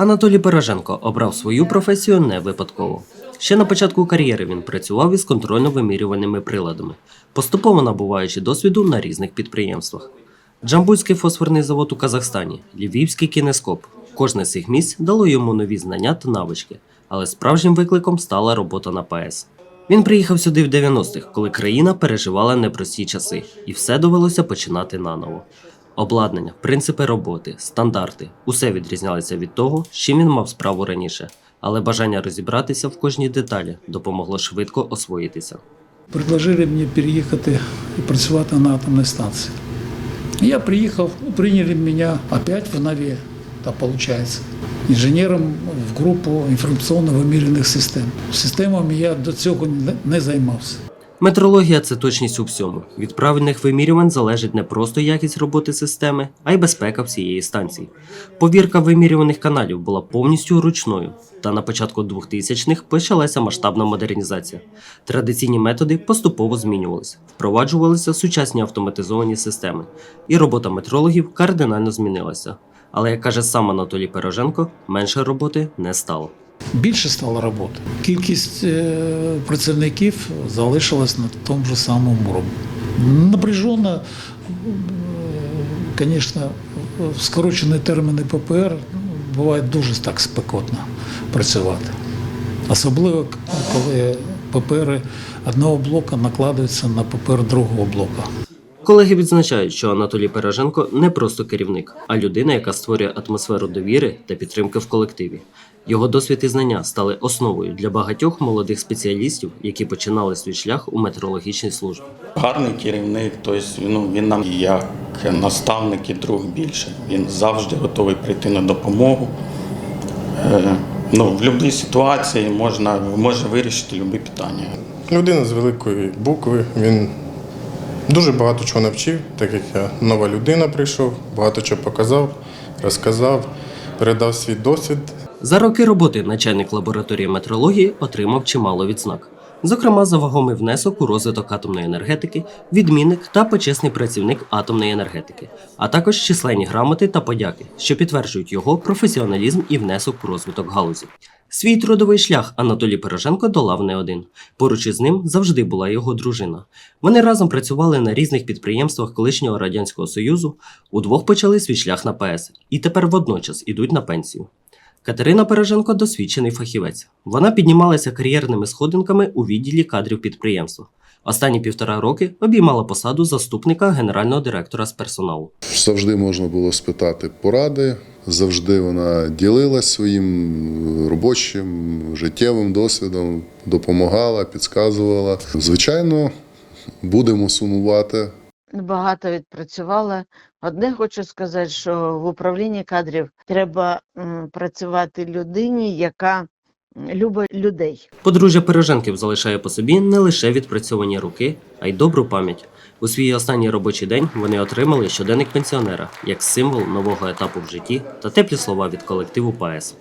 Анатолій Пироженко обрав свою професію не випадково. Ще на початку кар'єри він працював із контрольно-вимірюваними приладами, поступово набуваючи досвіду на різних підприємствах. Джамбульський фосфорний завод у Казахстані, Львівський кінескоп. Кожне з цих місць дало йому нові знання та навички, але справжнім викликом стала робота на ПАЕС. Він приїхав сюди в 90-х, коли країна переживала непрості часи, і все довелося починати наново. Обладнання, принципи роботи, стандарти усе відрізнялося від того, з чим він мав справу раніше, але бажання розібратися в кожній деталі допомогло швидко освоїтися. Предложили мені переїхати і працювати на атомній станції. Я приїхав, прийняли мене опять в НАВЕ, так виходить, інженером в групу інформаційно-вимірюваних систем. Системами я до цього не займався. Метрологія це точність у всьому. Від правильних вимірювань залежить не просто якість роботи системи, а й безпека всієї станції. Повірка вимірюваних каналів була повністю ручною, та на початку 2000-х почалася масштабна модернізація. Традиційні методи поступово змінювалися, впроваджувалися сучасні автоматизовані системи, і робота метрологів кардинально змінилася. Але, як каже сам Анатолій Пироженко, менше роботи не стало. Більше стало роботи. Кількість е, працівників залишилась на тому ж самому рівні. Напряжено, звісно, в скорочені терміни ППР буває дуже так спекотно працювати. Особливо, коли ППР одного блока накладаються на ППР другого блока. Колеги відзначають, що Анатолій Пироженко не просто керівник, а людина, яка створює атмосферу довіри та підтримки в колективі. Його досвід і знання стали основою для багатьох молодих спеціалістів, які починали свій шлях у метеорологічній службі. Гарний керівник, тобто ну, він нам як наставник і друг більше. Він завжди готовий прийти на допомогу. Е, ну, в будь-якій ситуації можна, може вирішити будь-які питання. Людина з великої букви. Він дуже багато чого навчив, так як я нова людина прийшов, багато чого показав, розказав, передав свій досвід. За роки роботи начальник лабораторії метрології отримав чимало відзнак. Зокрема, за вагомий внесок у розвиток атомної енергетики, відмінник та почесний працівник атомної енергетики, а також численні грамоти та подяки, що підтверджують його професіоналізм і внесок у розвиток галузі. Свій трудовий шлях Анатолій Пироженко долав не один. Поруч із ним завжди була його дружина. Вони разом працювали на різних підприємствах колишнього радянського союзу. Удвох почали свій шлях на ПС і тепер водночас ідуть на пенсію. Катерина Переженко досвідчений фахівець. Вона піднімалася кар'єрними сходинками у відділі кадрів підприємства. Останні півтора роки обіймала посаду заступника генерального директора з персоналу. Завжди можна було спитати поради, завжди вона ділилась своїм робочим життєвим досвідом, допомагала, підказувала. Звичайно, будемо сумувати. багато відпрацювала. Одне хочу сказати, що в управлінні кадрів треба працювати людині, яка любить людей. Подружжя Переженків залишає по собі не лише відпрацьовані руки, а й добру пам'ять. У свій останній робочий день вони отримали щоденник пенсіонера як символ нового етапу в житті та теплі слова від колективу ПАЕС.